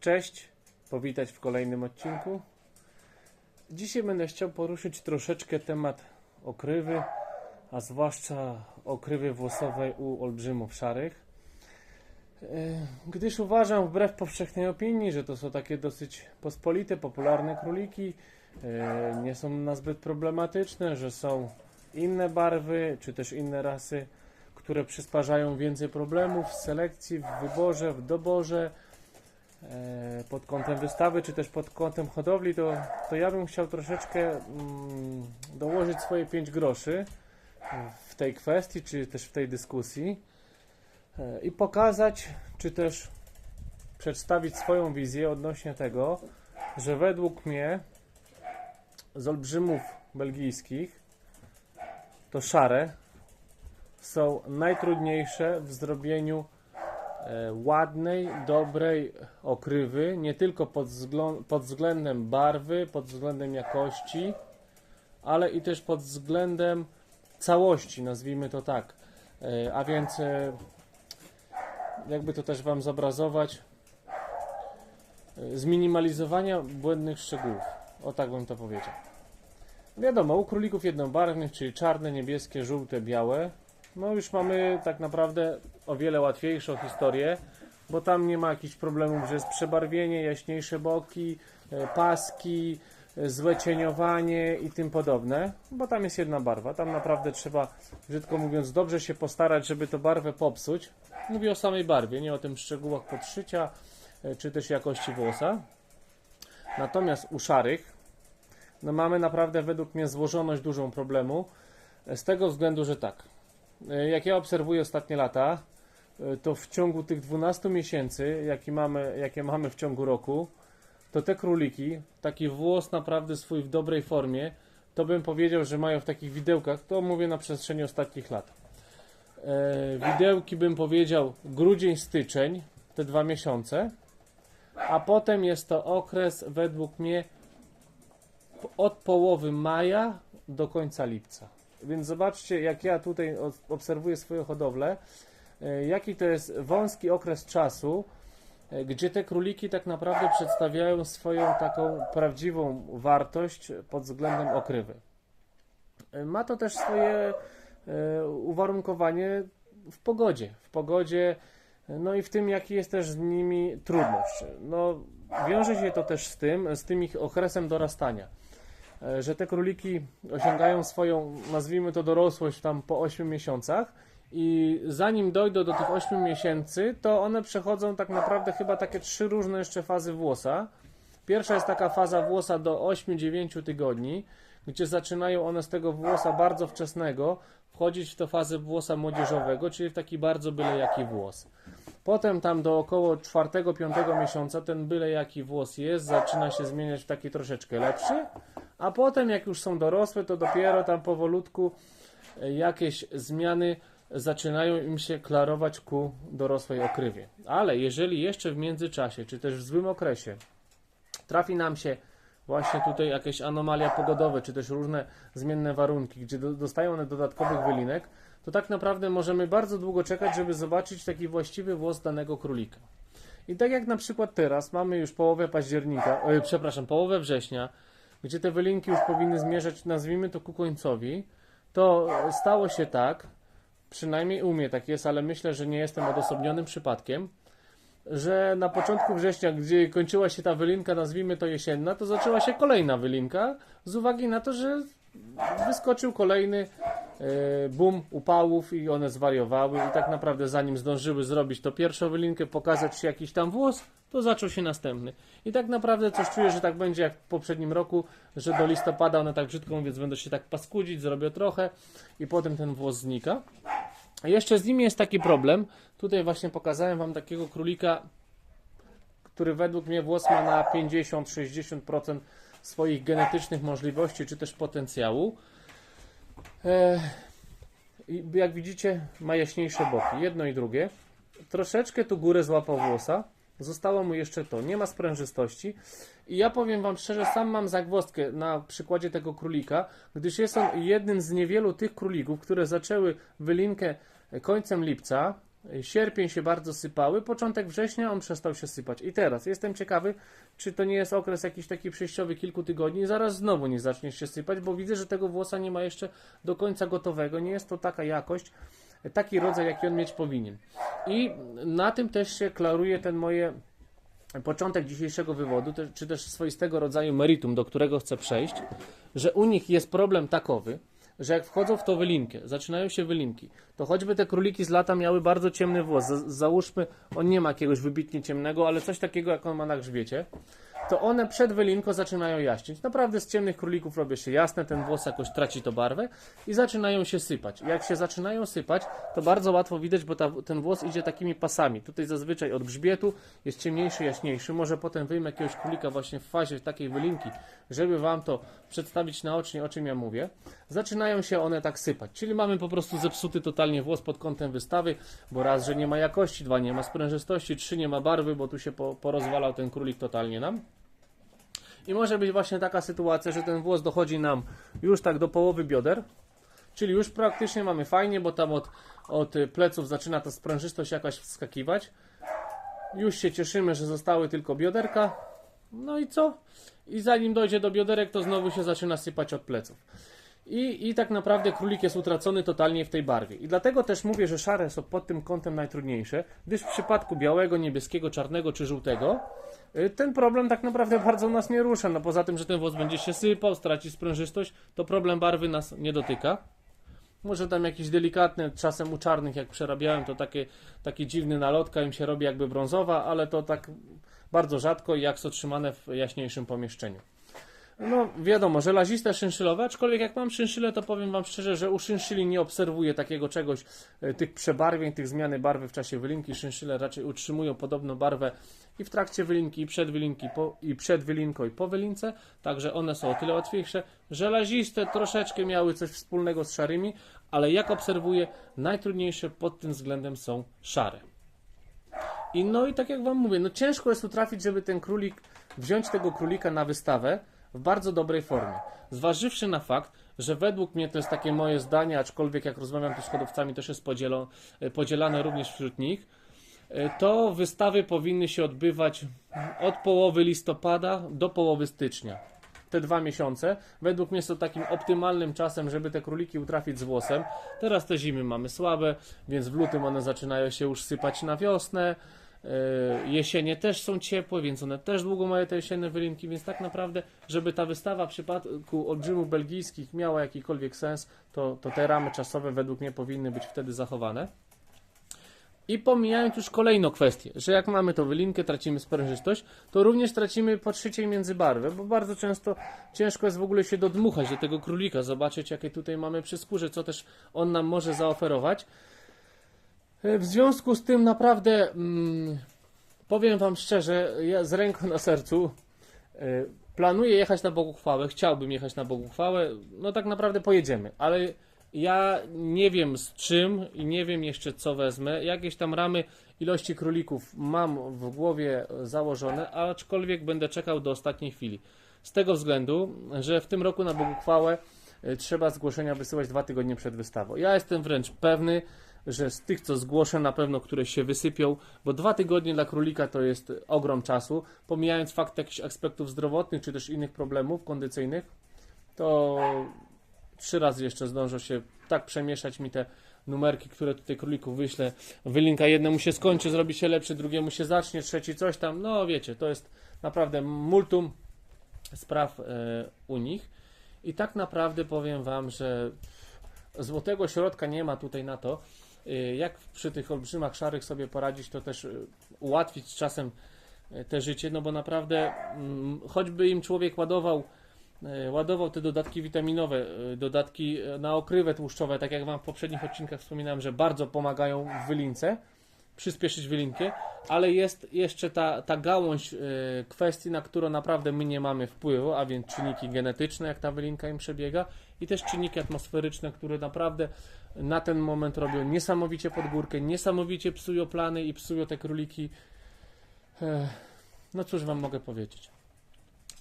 Cześć, powitać w kolejnym odcinku. Dzisiaj będę chciał poruszyć troszeczkę temat okrywy, a zwłaszcza okrywy włosowej u olbrzymów szarych. E, Gdyż uważam, wbrew powszechnej opinii, że to są takie dosyć pospolite, popularne króliki, e, nie są nazbyt problematyczne, że są inne barwy, czy też inne rasy, które przysparzają więcej problemów w selekcji, w wyborze, w doborze, pod kątem wystawy, czy też pod kątem hodowli, to, to ja bym chciał troszeczkę mm, dołożyć swoje 5 groszy w tej kwestii, czy też w tej dyskusji e, i pokazać, czy też przedstawić swoją wizję odnośnie tego, że według mnie z olbrzymów belgijskich to szare są najtrudniejsze w zrobieniu e, ładnej, dobrej okrywy, nie tylko pod, pod względem barwy, pod względem jakości, ale i też pod względem całości, nazwijmy to tak. E, A więc, e, jakby to też Wam zobrazować, e, zminimalizowania błędnych szczegółów. O tak bym to powiedział. Wiadomo, u królików jednobarwnych, czyli czarne, niebieskie, żółte, białe, no już mamy tak naprawdę o wiele łatwiejszą historię, bo tam nie ma jakichś problemów, że jest przebarwienie, jaśniejsze boki, e, paski, e, złe cieniowanie i tym podobne, bo tam jest jedna barwa. Tam naprawdę trzeba, brzydko mówiąc, dobrze się postarać, żeby tę barwę popsuć. Mówię o samej barwie, nie o tym szczegółach podszycia, e, czy też jakości włosa. Natomiast u szarych, no mamy naprawdę według mnie złożoność dużą problemu, z tego względu, że tak, jak ja obserwuję ostatnie lata, e, to w ciągu tych 12 miesięcy, jaki mamy, jakie mamy w ciągu roku, to te króliki, taki włos naprawdę swój w dobrej formie, to bym powiedział, że mają w takich widełkach, to mówię na przestrzeni ostatnich lat. E, widełki bym powiedział grudzień, styczeń, te dwa miesiące, a potem jest to okres według mnie od połowy maja do końca lipca. Więc zobaczcie, jak ja tutaj obserwuję swoją hodowlę, e, jaki to jest wąski okres czasu, e, gdzie te króliki tak naprawdę przedstawiają swoją taką prawdziwą wartość pod względem okrywy. E, Ma to też swoje uwarunkowanie w pogodzie. W pogodzie, no i w tym, jaki jest też z nimi trudność. No, wiąże się to też z tym, z tym ich okresem dorastania że te króliki osiągają swoją, nazwijmy to dorosłość tam po 8 miesiącach i zanim dojdą do tych 8 miesięcy, to one przechodzą tak naprawdę chyba takie trzy różne jeszcze fazy włosa. Pierwsza jest taka faza włosa do 8-9 tygodni, gdzie zaczynają one z tego włosa bardzo wczesnego wchodzić w to fazę włosa młodzieżowego, czyli w taki bardzo byle jaki włos. Potem tam do około 4-5 miesiąca ten byle jaki włos jest, zaczyna się zmieniać w taki troszeczkę lepszy, a potem jak już są dorosłe, to dopiero tam powolutku e, jakieś zmiany zaczynają im się klarować ku dorosłej okrywie. Ale jeżeli jeszcze w międzyczasie, czy też w złym okresie trafi nam się właśnie tutaj jakieś anomalia pogodowe, czy też różne zmienne warunki, gdzie do, dostają one dodatkowych wylinek, to tak naprawdę możemy bardzo długo czekać, żeby zobaczyć taki właściwy włos danego królika. I tak jak na przykład teraz mamy już połowę października, oj, przepraszam, połowę września, gdzie te wylinki już powinny zmierzać, nazwijmy to ku końcowi, to stało się tak, przynajmniej u mnie tak jest, ale myślę, że nie jestem odosobnionym przypadkiem, że na początku września, gdzie kończyła się ta wylinka, nazwijmy to jesienna, to zaczęła się kolejna wylinka, z uwagi na to, że wyskoczył kolejny boom upałów i one zwariowały i tak naprawdę zanim zdążyły zrobić to pierwszą wylinkę, pokazać się jakiś tam włos, to zaczął się następny. I tak naprawdę coś czuję, że tak będzie jak w poprzednim roku, że do listopada one tak brzydko mówiąc będą się tak paskudzić, zrobię trochę i potem ten włos znika. A jeszcze z nimi jest taki problem. Tutaj właśnie pokazałem Wam takiego królika, który według mnie włos ma na 50-60% swoich genetycznych możliwości, czy też potencjału. E, jak widzicie, ma jaśniejsze boki, jedno i drugie. Troszeczkę tu górę złapał włosa. Zostało mu jeszcze to, nie ma sprężystości. I ja powiem Wam szczerze, sam mam zagwozdkę na przykładzie tego królika, gdyż jest on jednym z niewielu tych królików, które zaczęły wylinkę końcem lipca, Sierpień się bardzo sypały, początek września on przestał się sypać. I teraz jestem ciekawy, czy to nie jest okres jakiś taki przejściowy kilku tygodni zaraz znowu nie zacznie się sypać, bo widzę, że tego włosa nie ma jeszcze do końca gotowego. Nie jest to taka jakość, taki rodzaj, jaki on mieć powinien. I na tym też się klaruje ten moje początek dzisiejszego wywodu, czy też swoistego rodzaju meritum, do którego chcę przejść, że u nich jest problem takowy, że jak wchodzą w tą wylinkę, zaczynają się wylinki, to choćby te króliki z lata miały bardzo ciemny włos, za- załóżmy, on nie ma jakiegoś wybitnie ciemnego, ale coś takiego jak on ma na grzbiecie, to one przed wylinką zaczynają jaśnieć. Naprawdę z ciemnych królików robią się jasne, ten włos jakoś traci to barwę i zaczynają się sypać. Jak się zaczynają sypać, to bardzo łatwo widać, bo ta, ten włos idzie takimi pasami. Tutaj zazwyczaj od grzbietu jest ciemniejszy, jaśniejszy. Może potem wyjmę jakiegoś królika właśnie w fazie takiej wylinki, żeby Wam to przedstawić naocznie, o czym ja mówię. Zaczynają się one tak sypać. Czyli mamy po prostu zepsuty totalnie włos pod kątem wystawy, bo raz, że nie ma jakości, dwa, nie ma sprężystości, trzy, nie ma barwy, bo tu się po, porozwalał ten królik totalnie nam. I może być właśnie taka sytuacja, że ten włos dochodzi nam już tak do połowy bioder, czyli już praktycznie mamy fajnie, bo tam od, od pleców zaczyna ta sprężystość jakaś wskakiwać. Już się cieszymy, że zostały tylko bioderka. No i co? I zanim dojdzie do bioderek, to znowu się zaczyna sypać od pleców. I, I tak naprawdę królik jest utracony totalnie w tej barwie. I dlatego też mówię, że szare są pod tym kątem najtrudniejsze, gdyż w przypadku białego, niebieskiego, czarnego czy żółtego y, ten problem tak naprawdę bardzo nas nie rusza. No poza tym, że ten włos będzie się sypał, straci sprężystość, to problem barwy nas nie dotyka. Może tam jakieś delikatne, czasem u czarnych jak przerabiałem, to takie, takie dziwny nalotka im się robi jakby brązowa, ale to tak bardzo rzadko i jak są trzymane w jaśniejszym pomieszczeniu. No wiadomo, żelaziste szynszylowe, aczkolwiek jak mam szynszylę, to powiem Wam szczerze, że u szynszili nie obserwuję takiego czegoś, e, tych przebarwień, tych zmiany barwy w czasie wylinki. Szynszyle raczej utrzymują podobną barwę i w trakcie wylinki, i przed wylinki, po, i przed wylinką, i po wylince, także one są o tyle łatwiejsze. Żelaziste troszeczkę miały coś wspólnego z szarymi, ale jak obserwuję, najtrudniejsze pod tym względem są szare. I no i tak jak wam mówię, no ciężko jest tu trafić, żeby ten królik, wziąć tego królika na wystawę w bardzo dobrej formie. Zważywszy na fakt, że według mnie to jest takie moje zdanie, aczkolwiek jak rozmawiam tu z hodowcami, też jest podzielo, podzielane również wśród nich, e, to wystawy powinny się odbywać od połowy listopada do połowy stycznia. Te dwa miesiące, według mnie są takim optymalnym czasem, żeby te króliki utrafić z włosem. Teraz te zimy mamy słabe, więc w lutym one zaczynają się już sypać na wiosnę. Yy, Jesienie też są ciepłe, więc one też długo mają te jesienne wylinki, więc tak naprawdę, żeby ta wystawa w przypadku olbrzymów belgijskich miała jakikolwiek sens, to, to te ramy czasowe według mnie powinny być wtedy zachowane. I pomijając już kolejną kwestię, że jak mamy tą wylinkę, tracimy sprężystość, to również tracimy podszycie między barwę, bo bardzo często ciężko jest w ogóle się dodmuchać do tego królika, zobaczyć jakie tutaj mamy przy skórze, co też on nam może zaoferować. E, W związku z tym naprawdę mm, powiem Wam szczerze, ja z ręką na sercu e, planuję jechać na Boguchwałę, chciałbym jechać na Boguchwałę, no tak naprawdę pojedziemy, ale ja nie wiem z czym i nie wiem jeszcze co wezmę. Jakieś tam ramy ilości królików mam w głowie założone, aczkolwiek będę czekał do ostatniej chwili. Z tego względu, że w tym roku na Boguchwałę e, trzeba zgłoszenia wysyłać dwa tygodnie przed wystawą. Ja jestem wręcz pewny, że z tych, co zgłoszę, na pewno któreś się wysypią, bo dwa tygodnie dla królika to jest ogrom czasu. Pomijając fakt jakichś aspektów zdrowotnych czy też innych problemów kondycyjnych, to trzy razy jeszcze zdążą się tak przemieszać mi te numerki, które tutaj królików wyślę. Wylinka jednemu się skończy, zrobi się lepszy, drugiemu się zacznie, trzeci coś tam. No wiecie, to jest naprawdę multum spraw e, u nich. I tak naprawdę powiem Wam, że złotego środka nie ma tutaj na to, jak przy tych olbrzymach szarych sobie poradzić, to też e, ułatwić czasem e, te życie, no bo naprawdę mm, choćby im człowiek ładował ładował te dodatki witaminowe, dodatki na okrywę tłuszczowe, tak jak Wam w poprzednich odcinkach wspominałem, że bardzo pomagają w wylince, przyspieszyć wylinkę, ale jest jeszcze ta, ta gałąź kwestii, na którą naprawdę my nie mamy wpływu, a więc czynniki genetyczne, jak ta wylinka im przebiega i też czynniki atmosferyczne, które naprawdę na ten moment robią niesamowicie pod górkę, niesamowicie psują plany i psują te króliki. No cóż Wam mogę powiedzieć.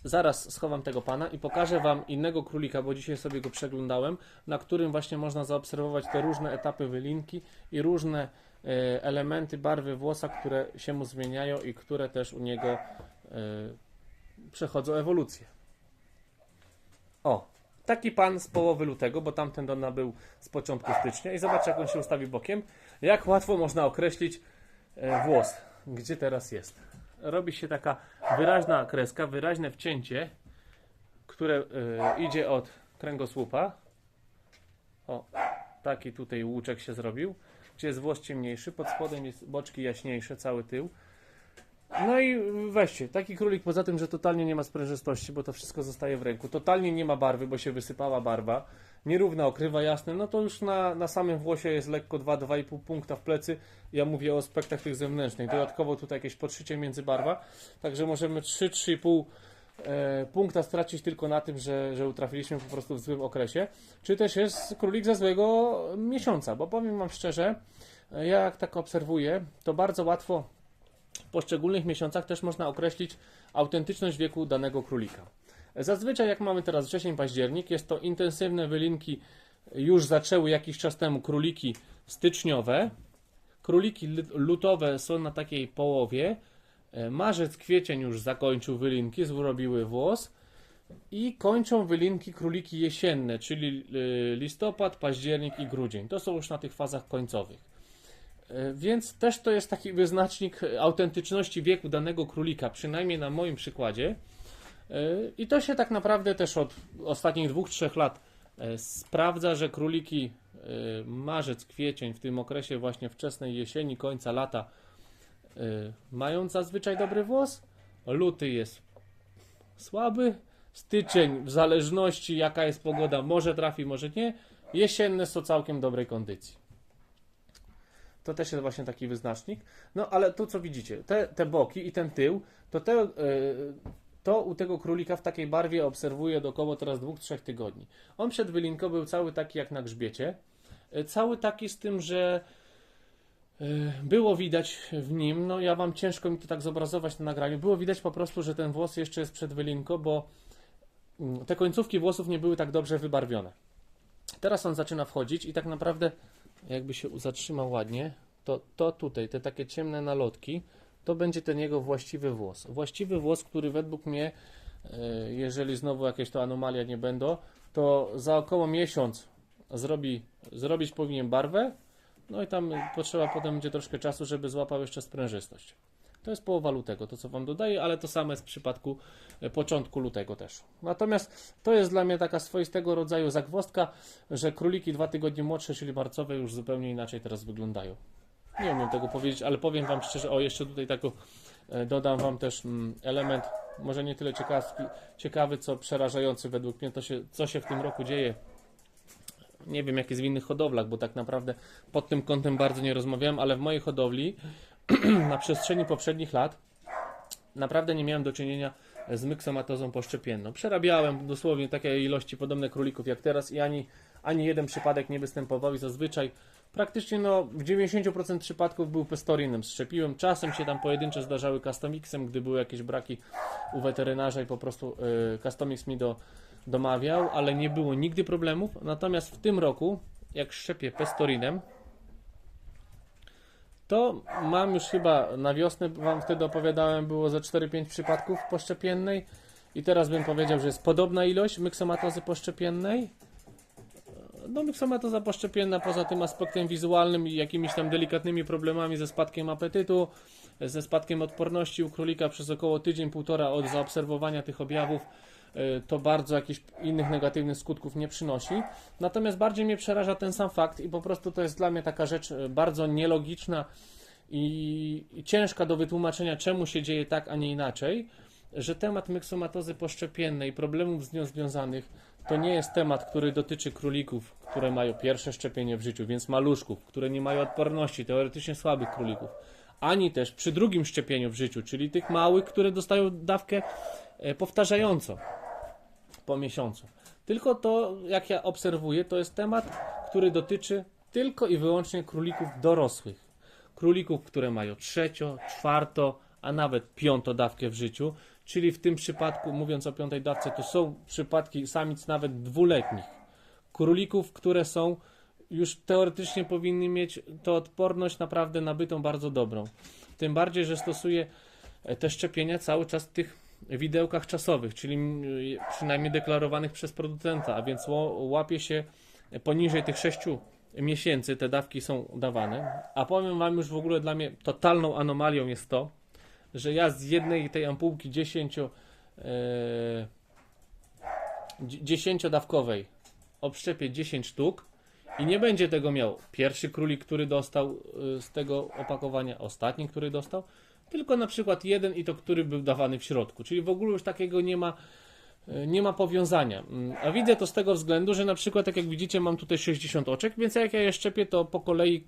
zaraz schowam tego pana i pokażę Wam innego królika, bo dzisiaj sobie go przeglądałem, na którym właśnie można zaobserwować te różne etapy wylinki i różne e, elementy barwy włosa, które się mu zmieniają i które też u niego e, przechodzą ewolucję. O, taki pan z połowy lutego, bo tamten Dona był z początku stycznia i zobacz jak on się ustawi bokiem, jak łatwo można określić e, włos, gdzie teraz jest. Robi się taka wyraźna kreska, wyraźne wcięcie, które e, idzie od kręgosłupa. O, taki tutaj łuczek się zrobił, gdzie jest włos ciemniejszy, pod spodem jest boczki jaśniejsze, cały tył. No i weźcie, taki królik poza tym, że totalnie nie ma sprężystości, bo to wszystko zostaje w ręku. Totalnie nie ma barwy, bo się wysypała barwa. Nierówna okrywa jasne, no to już na, na samym włosie jest lekko 2-2,5 punkta w plecy. Ja mówię o aspektach tych zewnętrznych. Dodatkowo tutaj jakieś podszycie między barwa, także możemy 3-3,5 e, punkta stracić tylko na tym, że, że utrafiliśmy po prostu w złym okresie. Czy też jest królik ze złego miesiąca, bo powiem Wam szczerze, e, ja jak tak obserwuję, to bardzo łatwo w poszczególnych miesiącach też można określić autentyczność wieku danego królika. Zazwyczaj, jak mamy teraz wrzesień, październik, jest to intensywne wylinki, już zaczęły jakiś czas temu króliki styczniowe. Króliki lut- lutowe są na takiej połowie. E, Marzec, kwiecień już zakończył wylinki, zrobiły włos. I kończą wylinki króliki jesienne, czyli y, listopad, październik i grudzień. To są już na tych fazach końcowych. E, Więc też to jest taki wyznacznik autentyczności wieku danego królika, przynajmniej na moim przykładzie. E, I to się tak naprawdę też od ostatnich dwóch, trzech lat e, sprawdza, że króliki marzec, kwiecień, w tym okresie właśnie wczesnej jesieni, końca lata mają zazwyczaj dobry włos. Luty jest słaby. Styczeń, w zależności jaka jest pogoda, może trafi, może nie. Jesienne są całkiem dobrej kondycji. To też jest właśnie taki wyznacznik. No ale tu co widzicie, te, te boki i ten tył, to, te, e, to u tego królika w takiej barwie obserwuję do około teraz dwóch, trzech tygodni. On przed wylinką był cały taki jak na grzbiecie. E, Cały taki z tym, że e, było widać w nim, no ja wam ciężko mi to tak zobrazować na nagraniu, było widać po prostu, że ten włos jeszcze jest przed wylinką, bo mm, te końcówki włosów nie były tak dobrze wybarwione. Teraz on zaczyna wchodzić i tak naprawdę jakby się zatrzymał ładnie, to, to tutaj, te takie ciemne nalotki, to będzie ten jego właściwy włos. Właściwy włos, który według mnie, e, jeżeli znowu jakieś to anomalia nie będą, to za około miesiąc zrobi, zrobić powinien barwę, no i tam potrzeba potem będzie troszkę czasu, żeby złapał jeszcze sprężystość. To jest połowa lutego, to co Wam dodaję, ale to samo jest w przypadku e, początku lutego też. Natomiast to jest dla mnie taka swoistego rodzaju zagwozdka, że króliki dwa tygodnie młodsze, czyli marcowe, już zupełnie inaczej teraz wyglądają. Nie umiem tego powiedzieć, ale powiem Wam szczerze, o jeszcze tutaj taką e, dodam Wam też mm, element, może nie tyle ciekawski, ciekawy, co przerażający według mnie, to się, co się w tym roku dzieje. Nie wiem, jak jest w innych hodowlach, bo tak naprawdę pod tym kątem bardzo nie rozmawiałem, ale w mojej hodowli na przestrzeni poprzednich lat naprawdę nie miałem do czynienia z myksomatozą poszczepienną. Przerabiałem dosłownie takie ilości podobne królików jak teraz i ani, ani jeden przypadek nie występował i zazwyczaj praktycznie no, w 90% przypadków był pestorinem. Szczepiłem, czasem się tam pojedyncze zdarzały customixem, gdy były jakieś braki u weterynarza i po prostu y, customix mi do, domawiał, ale nie było nigdy problemów. Natomiast w tym roku, jak szczepię pestorinem, to mam już chyba na wiosnę, Wam wtedy opowiadałem, było ze 4-5 przypadków poszczepiennej i teraz bym powiedział, że jest podobna ilość myksomatozy poszczepiennej. No myksomatoza poszczepienna poza tym aspektem wizualnym i jakimiś tam delikatnymi problemami ze spadkiem apetytu, ze spadkiem odporności u królika przez około tydzień, półtora od zaobserwowania tych objawów, to bardzo jakichś innych negatywnych skutków nie przynosi. Natomiast bardziej mnie przeraża ten sam fakt i po prostu to jest dla mnie taka rzecz y, bardzo nielogiczna i, ciężka do wytłumaczenia, czemu się dzieje tak, a nie inaczej, że temat myksomatozy poszczepiennej, problemów z nią związanych, to nie jest temat, który dotyczy królików, które mają pierwsze szczepienie w życiu, więc maluszków, które nie mają odporności, teoretycznie słabych królików, ani też przy drugim szczepieniu w życiu, czyli tych małych, które dostają dawkę powtarzająco po miesiącu. Tylko to, jak ja obserwuję, to jest temat, który dotyczy tylko i wyłącznie królików dorosłych. Królików, które mają trzecio, czwarto, a nawet piątą dawkę w życiu. Czyli w tym przypadku, mówiąc o piątej dawce, to są przypadki samic nawet dwuletnich. Królików, które są już teoretycznie powinny mieć to odporność naprawdę nabytą bardzo dobrą. Tym bardziej, że stosuje e, te szczepienia cały czas tych widełkach czasowych, czyli mm, przynajmniej deklarowanych przez producenta, a więc łapie się poniżej tych 6 miesięcy te dawki są dawane. A powiem Wam już w ogóle dla mnie totalną anomalią jest to, że ja z jednej tej ampułki 10 e, dzie- 10-dawkowej obszczepię 10 sztuk i nie będzie tego miał pierwszy królik, który dostał y, z tego opakowania, ostatni, który dostał, tylko na przykład jeden i to, który był dawany w środku. Czyli w ogóle już takiego nie ma, y, nie ma powiązania. Mm, A widzę to z tego względu, że na przykład, tak jak widzicie, mam tutaj 60 oczek, więc jak ja je szczepię, to po kolei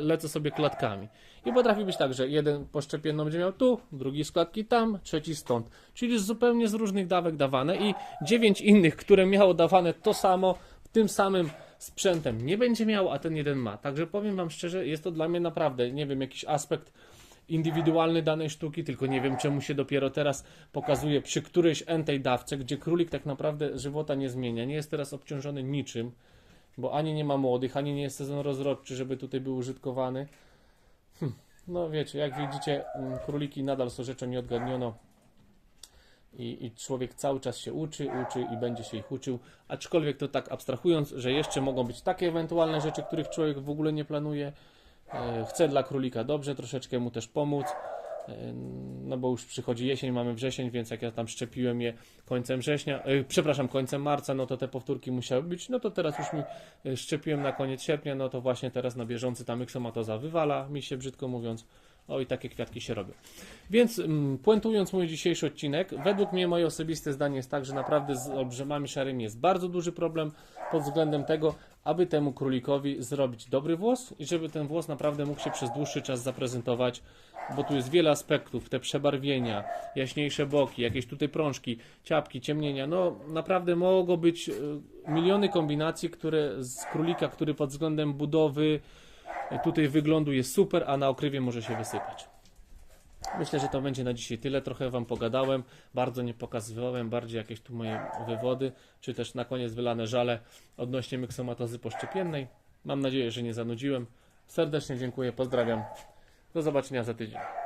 lecę sobie klatkami. I potrafi być tak, że jeden poszczepioną będzie miał tu, drugi z klatki tam, trzeci stąd. Czyli zupełnie z różnych dawek dawane i dziewięć innych, które miało dawane to samo, tym samym sprzętem nie będzie miał, a ten jeden ma. Także powiem Wam szczerze, jest to dla mnie naprawdę, nie wiem, jakiś aspekt indywidualny danej sztuki, tylko nie wiem czemu się dopiero teraz pokazuje przy którejś entej dawce, gdzie królik tak naprawdę żywota nie zmienia, nie jest teraz obciążony niczym, bo ani nie ma młodych, ani nie jest sezon rozrodczy, żeby tutaj był użytkowany. Hm, no wiecie, jak widzicie, mm, króliki nadal są rzeczą nieodgadnioną i, i człowiek cały czas się uczy, uczy i będzie się ich uczył, aczkolwiek to tak abstrahując, że jeszcze mogą być takie ewentualne rzeczy, których człowiek w ogóle nie planuje. E, Chce dla królika dobrze, troszeczkę mu też pomóc, e, no bo już przychodzi jesień, mamy wrzesień, więc jak ja tam szczepiłem je końcem września, e, przepraszam, końcem marca, no to te powtórki musiały być, no to teraz już mi szczepiłem na koniec sierpnia, no to właśnie teraz na bieżący ta myksomatoza wywala mi się, brzydko mówiąc, o i takie kwiatki się robią. Więc mm, puentując mój dzisiejszy odcinek, według mnie moje osobiste zdanie jest tak, że naprawdę z olbrzymami szarymi jest bardzo duży problem pod względem tego, aby temu królikowi zrobić dobry włos i żeby ten włos naprawdę mógł się przez dłuższy czas zaprezentować, bo tu jest wiele aspektów, te przebarwienia, jaśniejsze boki, jakieś tutaj prążki, ciapki, ciemnienia, no naprawdę mogą być e, miliony kombinacji, które z królika, który pod względem budowy, tutaj wyglądu jest super, a na okrywie może się wysypać. Myślę, że to będzie na dzisiaj tyle. Trochę Wam pogadałem, bardzo nie pokazywałem, bardziej jakieś tu moje wywody, czy też na koniec wylane żale odnośnie myksomatozy poszczepiennej. Mam nadzieję, że nie zanudziłem. Serdecznie dziękuję, pozdrawiam. Do zobaczenia za tydzień.